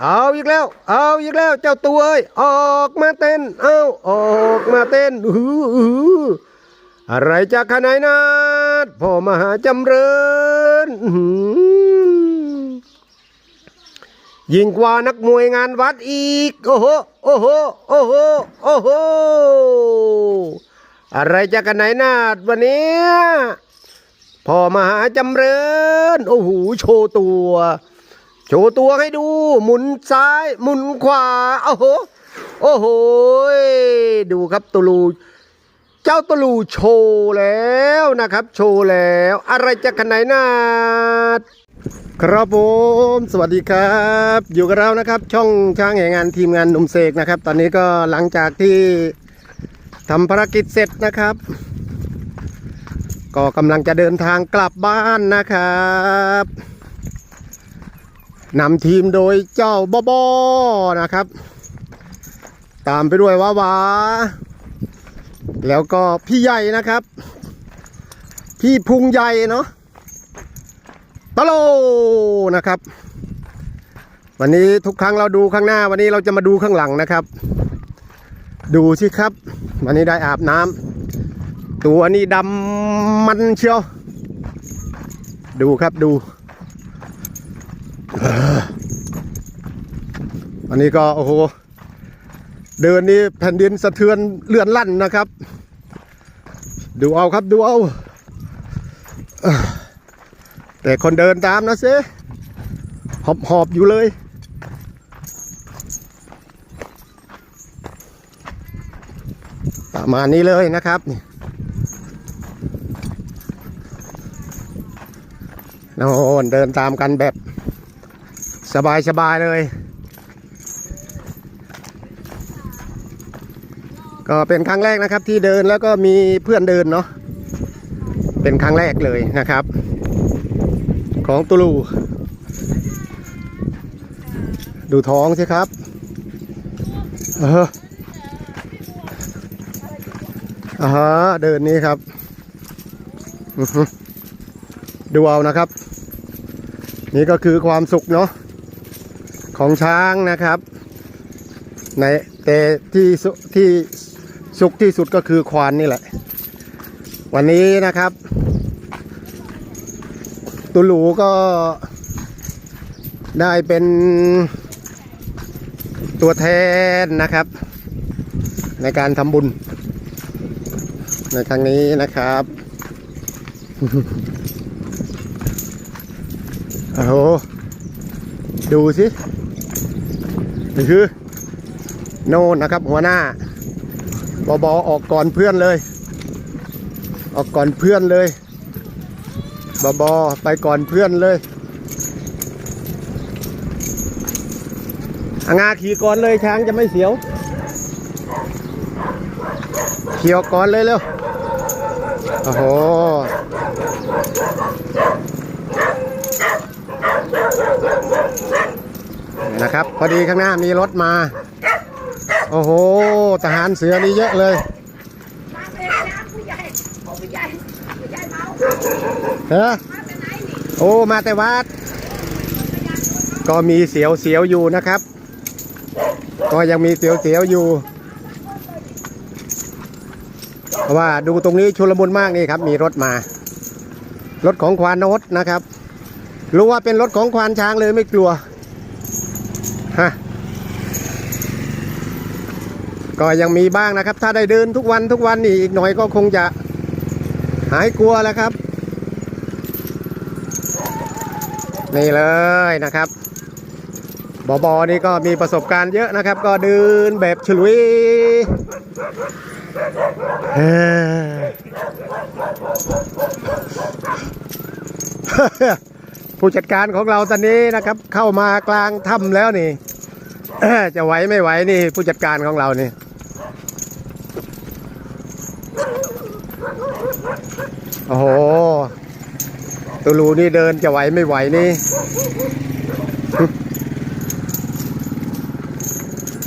เอาอีกแล้ว เอาอีกแล้ว เจ้าตัวเอ้ยออกมาเต้น เอาออกมาเต้นอือหืออะไรจะขนาดนั้นพ่อมหาจำเริญยิ่งกว่านักมวยงานวัดอีก โอ้โหโอ้โหโอ้โหโอ้โหอะไรจะกันไหนนาดวันนี้พ่อมหาจำเริญ โอ้โหโชว์ตัว โชว์ตัวให้ดู หมุนซ้าย หมุนขวา โอ้โห โอ้โห ดูครับตูลู เจ้าตูลูโชว์แล้วนะครับ โชว์แล้ว อะไรจะขนาดนาดครับผม สวัสดีครับ อยู่กับเรานะครับ ช่องช้างแห่งงานทีมงานหนุ่มเสกนะครับ ตอนนี้ก็หลังจากที่ทำภารกิจเสร็จนะครับ ก็กำลังจะเดินทางกลับบ้านนะครับ นำทีมโดยเจ้าบอบอนะครับ ตามไปด้วยว้าวาแล้วก็พี่ใหญ่นะครับ พี่พุงใหญ่เนาะตะโลนะครับ วันนี้ทุกครั้งเราดูข้างหน้า วันนี้เราจะมาดูข้างหลังนะครับ ดูสิครับ วันนี้ได้อาบน้ำตัวนี้ดำมันเชียว ดูครับดู อันนี้ก็โอ้โห เดินนี่แผ่นดินสะเทือนเลื่อนลั่นนะครับ ดูเอาครับดูเอา แต่คนเดินตามนะเซหอบหอบอยู่เลยประมาณนี้เลยนะครับนี่โน่นเดินตามกันแบบ สบายสบายเลย ก็เป็นครั้งแรกนะครับที่เดินแล้วก็มีเพื่อนเดินเนาะเป็นครั้งแรกเลยนะครับ ของตูลูดูท้องสิครับเอออ่าฮะเดินนี้ครับ ดูเอานะครับ นี่ก็คือความสุขเนาะ ของช้างนะครับ ในแต่ที่ที่สุขที่สุดก็คือควานนี่แหละ วันนี้นะครับ ตุลูก็ได้เป็นตัวแทนนะครับ ในการทำบุญ ในครั้งนี้นะครับโอ้โหดูสิ นี่คือ โน่นนะครับ หัวหน้าบอบอออกก่อนเพื่อนเลย ออกก่อนเพื่อนเลยบอบอไปก่อนเพื่อนเลยอางาขี่ก่อนเลยช้างจะไม่เสียวขี่ออกก่อนเลยเร็วโอ้โห นะครับ พอดีข้างหน้ามีรถมา โอ้โห ทหารเสือนี่เยอะเลยเฮ้อโอ้ มาแต่วัด ก็มีเสียวเสียวอยู่นะครับ ก็ยังมีเสียวเสียวอยู่ เพราะว่าดูตรงนี้ชุลมุนมากนี่ครับ มีรถมา รถของควานนตนะครับ รู้ว่าเป็นรถของควานช้างเลยไม่กลัว ฮะก็ยังมีบ้างนะครับ ถ้าได้เดินทุกวันทุกวันนี่อีกหน่อยก็คงจะหายกลัวแล้วครับ นี่เลยนะครับบอบอนี่ก็มีประสบการณ์เยอะนะครับ ก็เดินแบบฉลุยเฮ้ย ผู้จัดการของเราตอนนี้นะครับ เข้ามากลางถ้ำแล้วนี่ จะไหวไม่ไหวนี่ ผู้จัดการของเรานี่โอ้โหตูลูนี่เดินจะไหวไม่ไหวนี่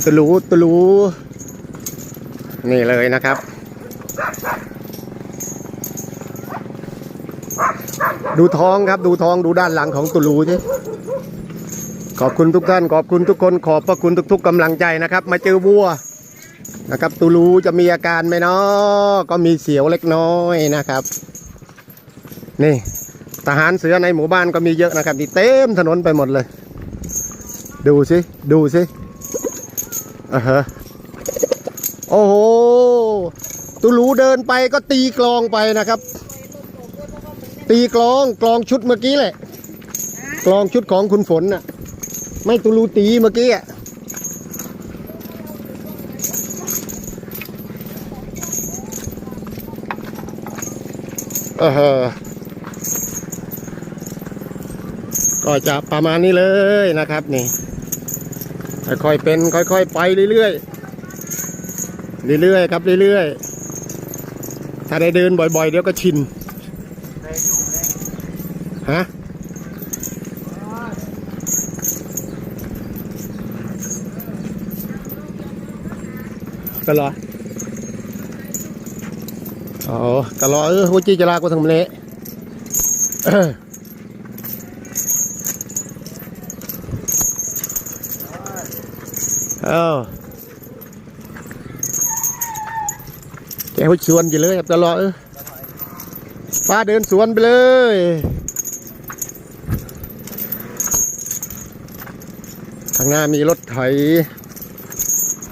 ตูลูตูลูนี่เลยนะครับ ดูท้องครับดูท้องดูด้านหลังของตูลูสิขอบคุณทุกท่าน ขอบคุณทุกคน ขอบพระคุณทุก ๆกำลังใจนะครับ มาเจอวัวนะครับตูรูจะมีอาการไหมเนาะก็มีเสียวเล็กน้อยนะครับ นี่ทหารเสือในหมู่บ้านก็มีเยอะนะครับนี่เต็มถนนไปหมดเลย ดูสิดูสิอ่าฮะโอ้โหตูรูเดินไปก็ตีกลองไปนะครับ ตีกลองกลองชุดเมื่อกี้แหละ กลองชุดของคุณฝนน่ะ ไม่ตูรูตีเมื่อกี้อะเออก็จะประมาณนี้เลยนะครับนี่ ค่อยๆเป็น ค่อยๆไปเรื่อยๆเรื่อยๆครับเรื่อยๆถ้าได้เดินบ่อยๆ เดี๋ยวก็ชิน ฮะกันเหรออ๋อกันเหรอเออหัวจีจะลากไปทางนี้เออเอาแกหัวชวนอยู่เลยครับกันเหรอเออป้าเดินสวนไปเลย ข้างหน้ามีรถไถ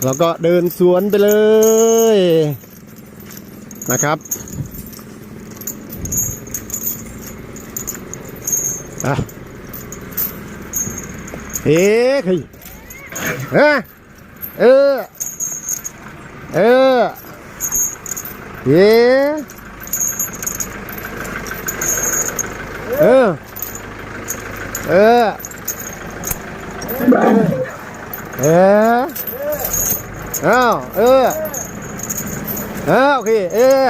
แล้วก็เดินสวนไปเลยนะครับอะเฮ้ยเฮ้ยเออเออเฮ้เออเออเออ เอาเออเอาโอเคเออ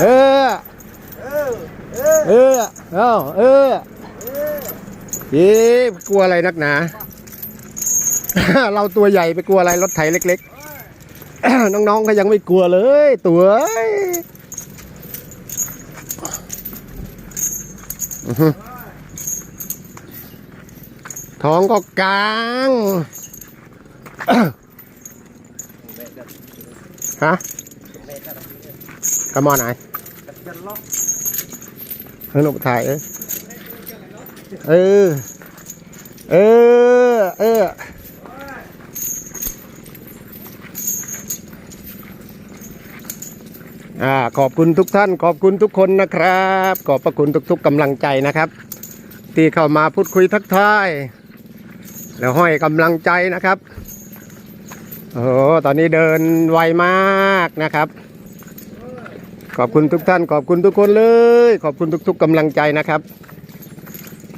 เออเออเอาเออเย้กลัวอะไรนักหนา เราตัวใหญ่ไปกลัวอะไรรถไถเล็ก ๆ น้องๆก็ยังไม่กลัวเลย ตัวท้องก็กลาง ฮะกระมอไหนเฮ้หนูถ่ายเออเออ เออ เอออ่าขอบคุณทุกท่านขอบคุณทุกคนนะครับ ขอบพระคุณทุกๆกำลังใจนะครับ ที่เข้ามาพูดคุยทักทาย แล้วห้อยกำลังใจนะครับ โอ้ตอนนี้เดินไวมากนะครับ ขอบคุณทุกท่าน ขอบคุณทุกคนเลย ขอบคุณทุก ๆกำลังใจนะครับ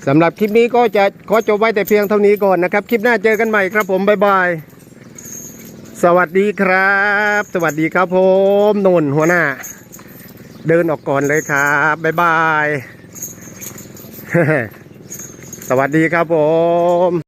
สำหรับคลิปนี้ก็จะขอจบไว้แต่เพียงเท่านี้ก่อนนะครับ คลิปหน้าเจอกันใหม่ครับผมบ๊ายบาย สวัสดีครับ สวัสดีครับผมนนหัวหน้า เดินออกก่อนเลยครับบ๊ายบาย สวัสดีครับผม